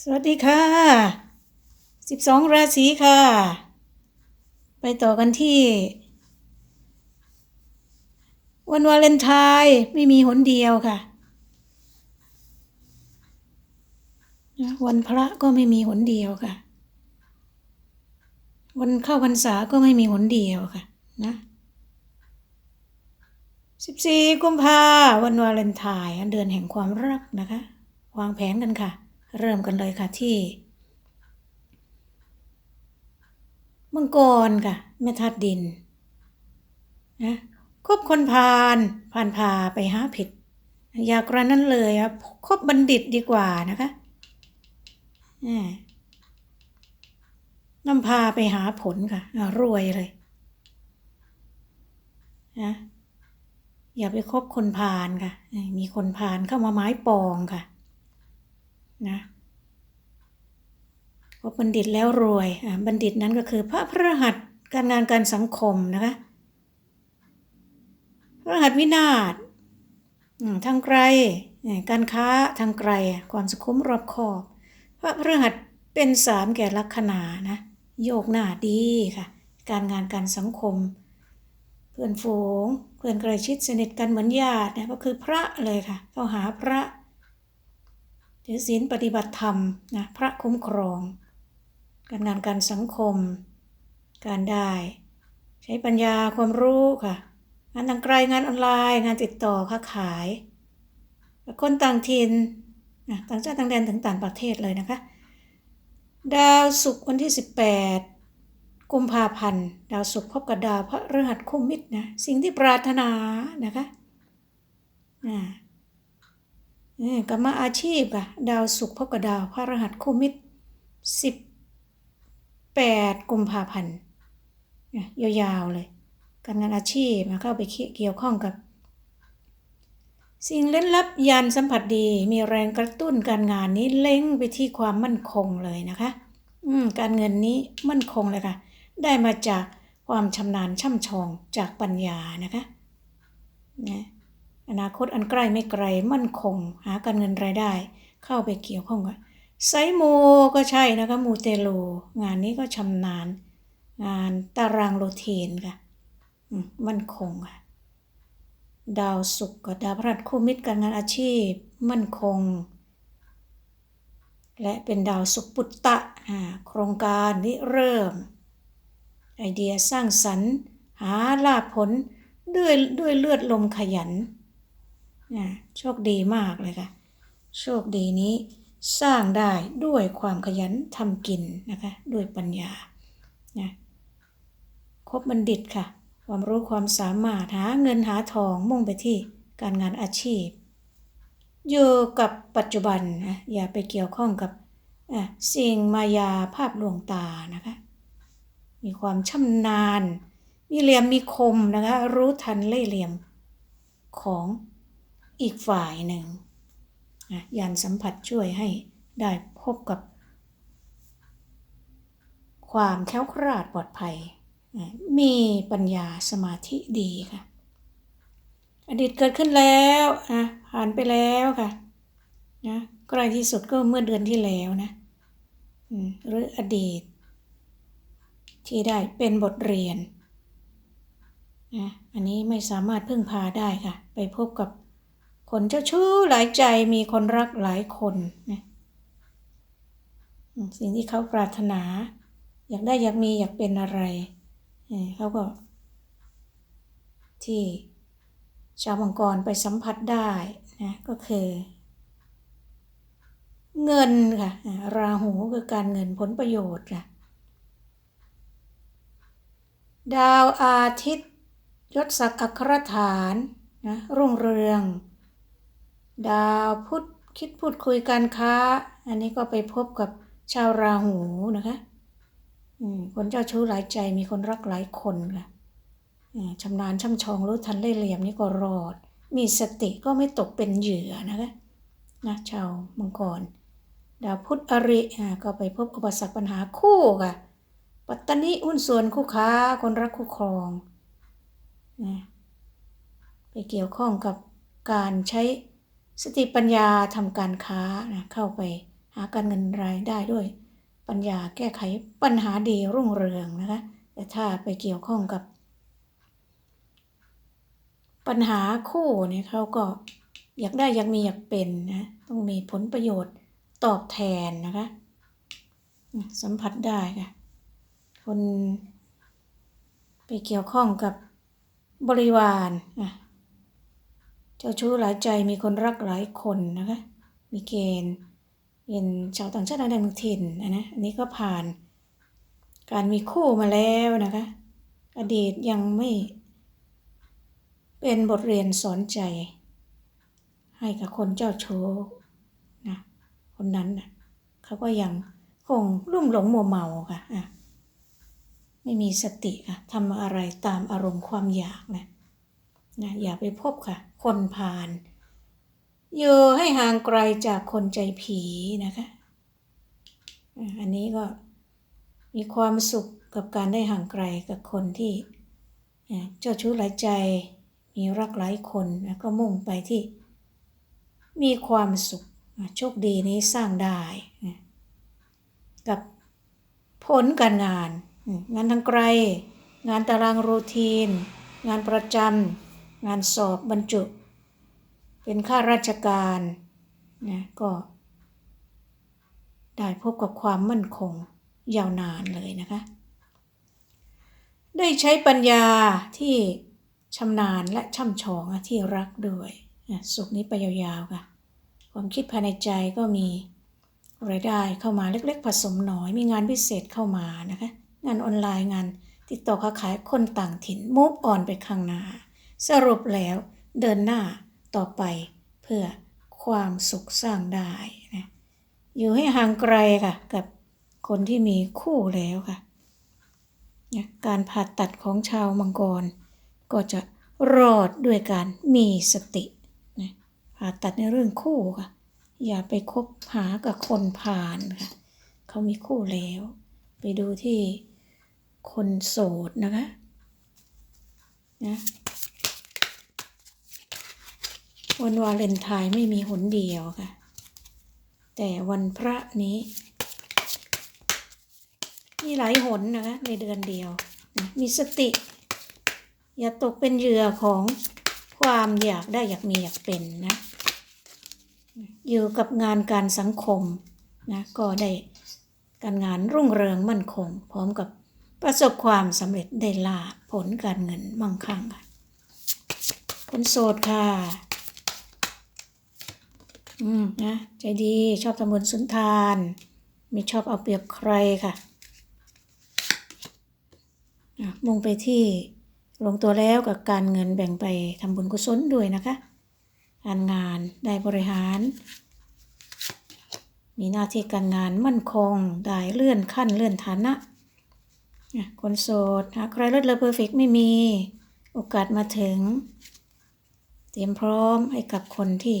สวัสดีค่ะ 12 ราศีค่ะ ไปต่อกันที่ วันวาเลนไทน์ไม่มีหนเดียวค่ะ วันพระก็ไม่มีหนเดียวค่ะ วันเข้าพรรษาก็ไม่มีหนเดียวค่ะนะ14 กุมภาวันวาเลนไทน์เดือนแห่งความรักนะคะ วางแผนกันค่ะ เริ่มกันเลยค่ะที่มังกรค่ะแม่ธาตุดินนะคบคนพาลผ่านพาไปหาผิด อยากระนั้นเลยครับคบบัณฑิตดีกว่านะคะอ่นำพาไปหาผลค่ะรวยเลยนะอย่าไปคบคนพาลค่ะ มีคนพาลเข้ามาไม้ปองค่ะ นะพบบัณฑิตแล้วรวยบัณฑิตนั้นก็คือพระพระหัสการงานการสังคมนะคะพระหัสวินาศทางไกลการค้าทางไกลความสุขุมรอบคอบพระพระหัสเป็นสามแก่ลัคนานะโยกหน้าดีค่ะ การงานการสังคม เพื่อนฝูงเพื่อนใกล้ชิดสนิทกันเหมือนญาตินะก็คือพระเลยค่ะเข้าหาพระ ถือศีลปฏิบัติธรรมนะพระคุ้มครอง การงานการสังคม การได้ ใช้ปัญญาความรู้ค่ะ งานทางไกลงานออนไลน์ งานติดต่อค้าขายคนต่างถิ่นนะต่างชาติต่างแดนถึงต่างประเทศเลยนะคะ ดาวศุกร์วันที่ 18 กุมภาพันธ์ ดาวศุกร์พบกับดาวพระฤหัสคู่มิตรนะสิ่งที่ปรารถนานะคะอ่านี่ กรรมอาชีพอะดาวศุกร์พบกับดาวพระรหัสคู่มิตรสิบแปดกุมภาพันธ์ยาวๆเลย การงานอาชีพมาเข้าไปเกี่ยวข้องกับ สิ่งเล่นลับยานสัมผัสดี มีแรงกระตุ้นการงานนี้เล็งไปที่ความมั่นคงเลยนะคะ อืการเงินนี้มั่นคงเลยค่ะ ได้มาจากความชำนาญช่ำชองจากปัญญานะคะนะ อนาคตอันใกล้ไม่ไกลมั่นคง หาการเงินรายได้ เข้าไปเกี่ยวข้องกับไซโมก็ใช่นะคะมูเตโล งานนี้ก็ชำนาญ งานตารางโรเทนค่ะมั่นคงค่ะดาวศุกร์กับดาวพฤหัสคู่มิตรการงานอาชีพ มั่นคง และเป็นดาวศุกร์ปุตตะโครงการนี้เริ่ม ไอเดียสร้างสรรค์ หาลาภผลด้วยด้วยเลือดลมขยัน โชคดีมากเลยค่ะ โชคดีนี้สร้างได้ด้วยความขยันทำกินนะคะ ด้วยปัญญานะครบบัณฑิตค่ะ ความรู้ความสามารถหาเงินหาทองมุ่งไปที่การงานอาชีพ อยู่กับปัจจุบันนะอย่าไปเกี่ยวข้องกับสิ่งมายาภาพลวงตานะคะ มีความชำนาญ มีเหลี่ยมมีคมนะคะ รู้ทันเล่เหลี่ยมของ อีกฝ่ายหนึ่งยานสัมผัสช่วยให้ได้พบกับ ความแข็งคราดปลอดภัย มีปัญญาสมาธิดีค่ะ อดีตเกิดขึ้นแล้วนะผ่านไปแล้วค่ะนะใกล้ที่สุดก็เมื่อเดือนที่แล้วนะหรืออดีต ที่ได้เป็นบทเรียนนะอันนี้ไม่สามารถพึ่งพาได้ค่ะ ไปพบกับ คนเจ้าชู้หลายใจมีคนรักหลายคนนะสิ่งที่เขาปรารถนา อยากได้อยากมีอยากเป็นอะไร เขาก็ ที่ชาวมังกรไปสัมผัสได้นะก็คือ เงินค่ะ ราหูคือการเงินผลประโยชน์ค่ะ ดาวอาทิตย์ยศศักดิ์อัครฐานนะรุ่งเรือง ดาวพุธคิดพูดคุยการค้า อันนี้ก็ไปพบกับชาวราหูนะคะคนเจ้าชู้หลายใจมีคนรักหลายคนค่ะชำนาญช่ำชองรู้ทันเล่เหลี่ยมนี่ก็รอด มีสติก็ไม่ตกเป็นเหยื่อนะคะนะชาวมังกร ดาวพุธอริก็ไปพบอุปสรรคปัญหาคู่ค่ะ ปัตตานีหุ้นส่วนคู่ค้าคนรักคู่ครองนะไปเกี่ยวข้องกับการใช้ สติปัญญาทำการค้านะเข้าไปหาการเงินรายได้ด้วย ปัญญาแก้ไขปัญหาดีรุ่งเรืองนะคะแต่ถ้าไปเกี่ยวข้องกับ ปัญหาคู่เนี่ยเขาก็อยากได้อยากมีอยากเป็นนะต้องมีผลประโยชน์ตอบแทนนะคะสัมผัสได้ค่ะคนไปเกี่ยวข้องกับบริวารอะ เจ้าชู้หลายใจมีคนรักหลายคนนะคะ มีเกณฑ์เป็นชาวต่างชาติต่างถิ่นนะนะอันนี้ก็ผ่าน การมีคู่มาแล้วนะคะ อดีตยังไม่ เป็นบทเรียนสอนใจ ให้กับคนเจ้าชู้นะคนนั้นนะเขาก็ยังคงลุ่มหลงมัวเมาค่ะอะไม่มีสติค่ะทำอะไรตามอารมณ์ความอยากนะ นะอย่าไปพบค่ะ คนผ่าน อยู่ให้ห่างไกลจากคนใจผีนะคะอันนี้ก็มีความสุขกับการได้ห่างไกลกับคนที่เจ้าชู้หลายใจ มีรักหลายคนแล้วก็มุ่งไปที่ มีความสุขโชคดีนี้สร้างได้ กับผลการงาน งานทางไกล งานตารางรูทีน งานประจำ งานสอบบรรจุ เป็นข้าราชการนะก็ ได้พบกับความมั่นคงยาวนานเลยนะคะ ได้ใช้ปัญญาที่ชำนาญและช่ำชองที่รักด้วยสุขนี้ไปยาวๆค่ะ ความคิดภายในใจก็มีรายได้เข้ามาเล็ก ๆ ผสมน้อย มีงานพิเศษเข้ามานะคะ งานออนไลน์งานติดต่อค้าขายคนต่างถิ่นมูฟออนไปข้างหน้า สรุปแล้วเดินหน้าต่อไปเพื่อความสุขสร้างได้นะอยู่ให้ห่างไกลค่ะ กับคนที่มีคู่แล้วค่ะนะการผ่าตัดของชาวมังกร ก็จะรอดด้วยการมีสตินะผ่าตัดในเรื่องคู่ค่ะ อย่าไปคบหากับคนผ่านค่ะ เขามีคู่แล้ว ไปดูที่คนโสดนะคะนะ วันวาเลนไทน์ไม่มีหนเดียวค่ะ แต่วันพระนี้ มีหลายหนนะคะในเดือนเดียว มีสติ อย่าตกเป็นเหยื่อของความอยากได้อยากมีอยากเป็นนะ อยู่กับงานการสังคมนะก็ได้การงานรุ่งเรืองมั่นคง พร้อมกับประสบความสำเร็จได้ลาผลการเงินมั่งคั่งค่ะคนโสดค่ะ อืมนะใจดีชอบทำบุญสุนทาน ไม่ชอบเอาเปรียบใครค่ะอะมุ่งไปที่ลงตัวแล้วกับการเงินแบ่งไปทำบุญกุศลด้วยนะคะการงานได้บริหาร มีหน้าที่การงานมั่นคงได้เลื่อนขั้นเลื่อนฐานะอะคนโสดหาใครเลิศเลอเพอร์เฟกไม่มีโอกาสมาถึง เตรียมพร้อมให้กับคนที่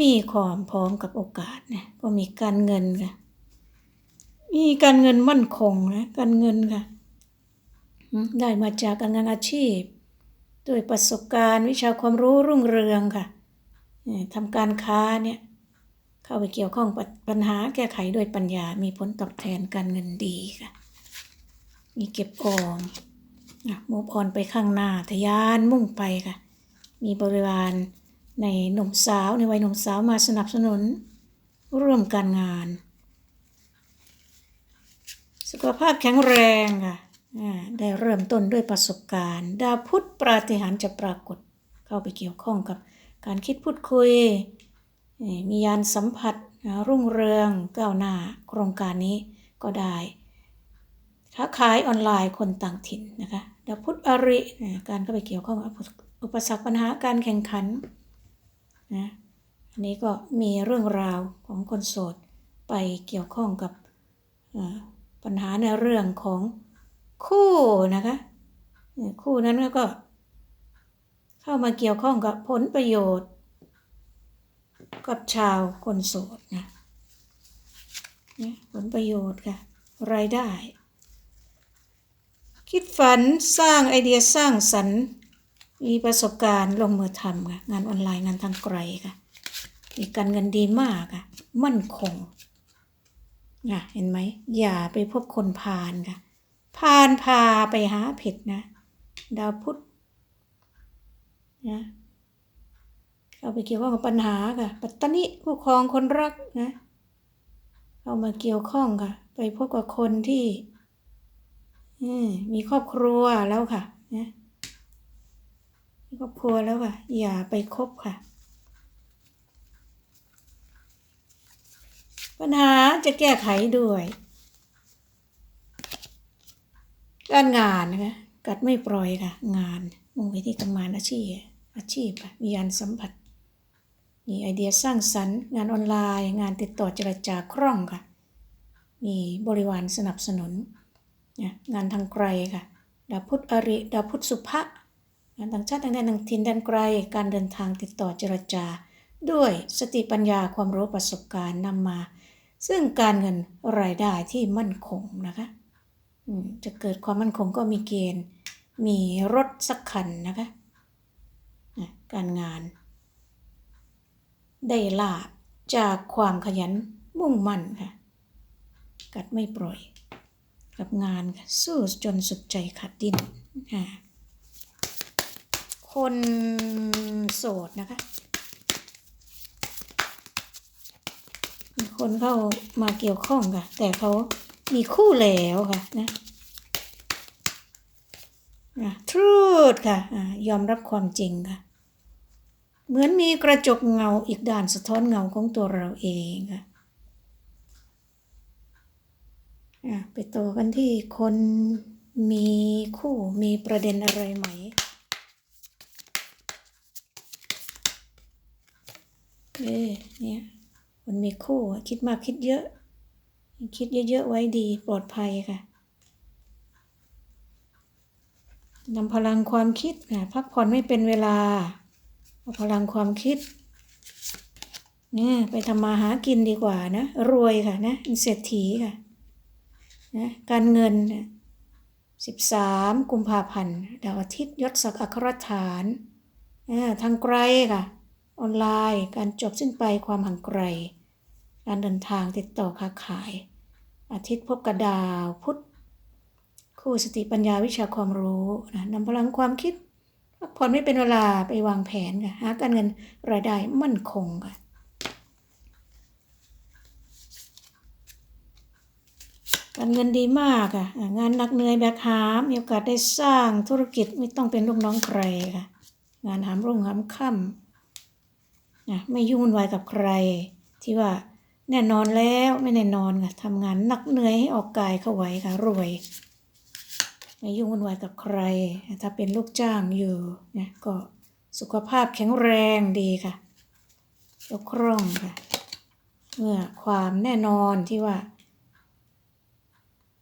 มีความพร้อมกับโอกาสนะก็มีการเงินค่ะ มีการเงินมั่นคงนะการเงินค่ะ ได้มาจากการงานอาชีพด้วยประสบการณ์วิชาความรู้รุ่งเรืองค่ะทำการค้าเนี่ยเข้าไปเกี่ยวข้องปัญปัญหาแก้ไขด้วยปัญญา มีผลตอบแทนการเงินดีค่ะ มีเก็บออมนะมูฟออนไปข้างหน้าทะยานมุ่งไปค่ะ มีบริวาร ในหนุ่มสาวในวัยหนุ่มสาวมาสนับสนุน ร่วมการงาน สุขภาพแข็งแรงค่ะได้เริ่มต้นด้วยประสบการณ์ ดาวพุธปราฏิหาริย์จะปรากฏเข้าไปเกี่ยวข้องกับการคิดพูดคุย มียานสัมผัสรุ่งเรืองก้าวหน้าโครงการนี้ก็ได้ค้าขายออนไลน์คนต่างถิ่นนะคะดาวพุธอริ การเข้าไปเกี่ยวข้องกับอุปสรรคปัญหาการแข่งขัน นะอันนี้ก็มีเรื่องราวของคนโสดไปเกี่ยวข้องกับปัญหาในเรื่องของคู่นะคะ คู่นั้นก็เข้ามาเกี่ยวข้องกับผลประโยชน์ กับชาวคนโสดนะนะผลประโยชน์ค่ะรายได้ คิดฝันสร้างไอเดียสร้างสรรค์ มีประสบการณ์ลงมือทำค่ะ งานออนไลน์งานทางไกลค่ะ มีการเงินดีมากค่ะ มั่นคงนะเห็นไหม อย่าไปพบคนพาลค่ะ พาลพาไปหาผิดนะ ดาวพุธนะเข้าไปเกี่ยวข้องกับปัญหาค่ะ ปัตตานิผู้ครองคนรักนะเข้ามาเกี่ยวข้องค่ะ ไปพบกับคนที่อืมมีครอบครัวแล้วค่ะนะ ครอบครัวแล้วค่ะ อย่าไปคบค่ะ ปัญหาจะแก้ไขด้วยการงานนะคะกัดไม่ปล่อยค่ะ งานมุ่งไปที่ทำงานอาชีพ อาชีพมียานสัมผัส มีไอเดียสร้างสรรค์ งานออนไลน์ งานติดต่อเจรจาคล่องค่ะ มีบริวารสนับสนุน งานทางไกลค่ะ ดาพุทธอริ ดาพุทธสุภะ งานต่างชาติต่างแดนต่างถิ่นแดนไกล การเดินทางติดต่อเจรจา ด้วยสติปัญญาความรู้ประสบการณ์นำมา ซึ่งการเงินรายได้ที่มั่นคงนะคะจะเกิดความมั่นคงก็มีเกณฑ์ มีรถสักคันนะคะการงาน ได้ลาบจากความขยันมุ่งมั่นค่ะ กัดไม่ปล่อย กับงานสู้จนสุดใจขาดดิ้นอ่า คนโสดนะคะ มีคนเข้ามาเกี่ยวข้องค่ะ แต่เขามีคู่แล้วค่ะนะอะ truth ค่ะยอมรับความจริงค่ะ เหมือนมีกระจกเงาอีกด้านสะท้อนเงาของตัวเราเองค่ะอะไปต่อกันที่คนมีคู่มีประเด็นอะไรไหม เอ้เนี่ยคนมีคู่คิดมากคิดเยอะ คิดเยอะๆไว้ดีปลอดภัยค่ะนำพลังความคิดนะพักผ่อนไม่เป็นเวลาเอาพลังความคิดเนี่ยไปทำมาหากินดีกว่านะ รวยค่ะนะเป็นเศรษฐีค่ะนะการเงินสิบสามกุมภาพันธ์ดาวอาทิตย์ยศศักดิ์อัครฐานอ่าทางไกลค่ะ ออนไลน์ การจบสิ้นไปความห่างไกล การเดินทางติดต่อค้าขาย อาทิตย์พบกับดาวพุธคู่สติปัญญาวิชาความรู้นะนำพลังความคิดพักผ่อนไม่เป็นเวลาไปวางแผนค่ะหาการเงินรายได้มั่นคงค่ะการเงินดีมากค่ะ งานหนักเหนื่อยแบกหาม มีโอกาสได้สร้างธุรกิจไม่ต้องเป็นลูกน้องใครค่ะ งานหามรุ่งหามค่ำ นะไม่ยุ่งวุ่นวายกับใคร ที่ว่าแน่นอนแล้วไม่แน่นอนค่ะทำงานหนักเหนื่อยให้ออกกายเข้าไว้ค่ะรวย ไม่ยุ่งวุ่นวายกับใคร ถ้าเป็นลูกจ้างอยู่นะก็สุขภาพแข็งแรงดีค่ะยกคร่องค่ะเมื่อความแน่นอนที่ว่า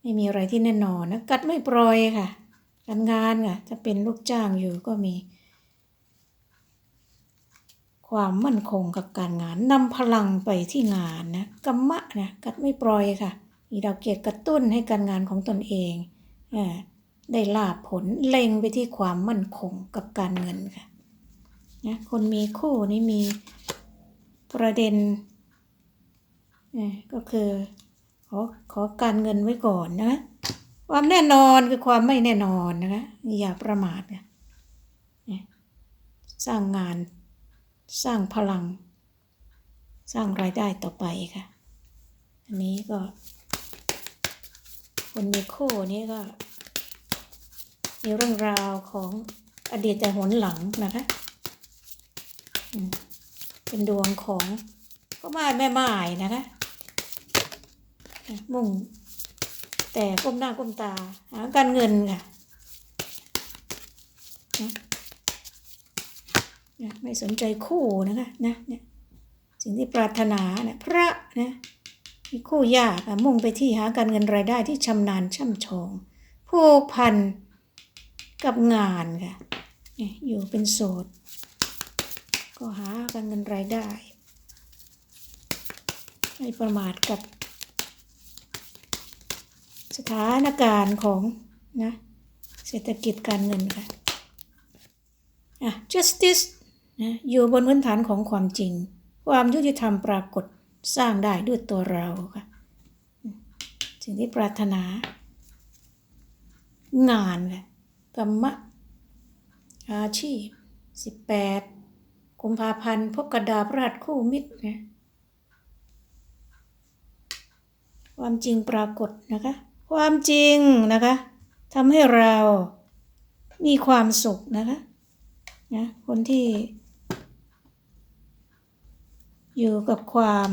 ไม่มีอะไรที่แน่นอนนะกัดไม่ปล่อยค่ะการงานค่ะถ้าเป็นลูกจ้างอยู่ก็มี ความมั่นคงกับการงานนำพลังไปที่งานนะกรรมะนะกัดไม่ปล่อยค่ะ มีดาวเกียรติกระตุ้นให้การงานของตนเองอได้ลาบผลเล็งไปที่ความมั่นคงกับการเงินค่ะนะคนมีคู่นี่มีประเด็นก็คือขอขอการเงินไว้ก่อนนะความแน่นอนคือความไม่แน่นอนนะคะอย่าประมาทนะสร้างงาน สร้างพลัง สร้างรายได้ต่อไปค่ะ อันนี้ก็ คนมีคู่นี้ก็ มีเรื่องราวของอดีตแต่หนหลังนะคะเป็นดวงของก็มาแม่ไม้นะคะ มุ่ง แต่ก้มหน้าก้มตาหาการเงินค่ะ นะไม่สนใจคู่นะคะนะเนี่ยสิ่งที่ปรารถนาเนี่ยพระนะมีคู่ยากะมุ่งไปที่หาการเงินรายได้ที่ชำนาญช่ำชองผูกพันกับงานค่ะเนี่ยอยู่เป็นโสด ก็หาการเงินรายได้ ไม่ประมาทกับ สถานการณ์ของนะเศรษฐกิจการเงินค่ะ justice นะอยู่บนพื้นฐานของความจริง ความยุติธรรมปรากฏสร้างได้ด้วยตัวเราค่ะสิ่งที่ปรารถนา งานแหละธรรมะอาชีพสิบแปดกุมภาพันธ์พบกระดาษราชคู่มิตรนะความจริงปรากฏนะคะ ความจริงนะคะทำให้เรามีความสุขนะคะนะคนที่ อยู่กับความ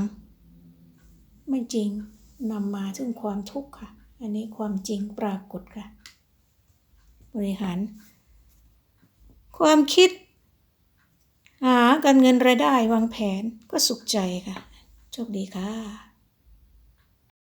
ไม่จริงนำมาซึ่งความทุกข์ค่ะ อันนี้ความจริงปรากฏค่ะ บริหาร ความคิด หาการเงินรายได้วางแผนก็สุขใจค่ะ โชคดีค่ะ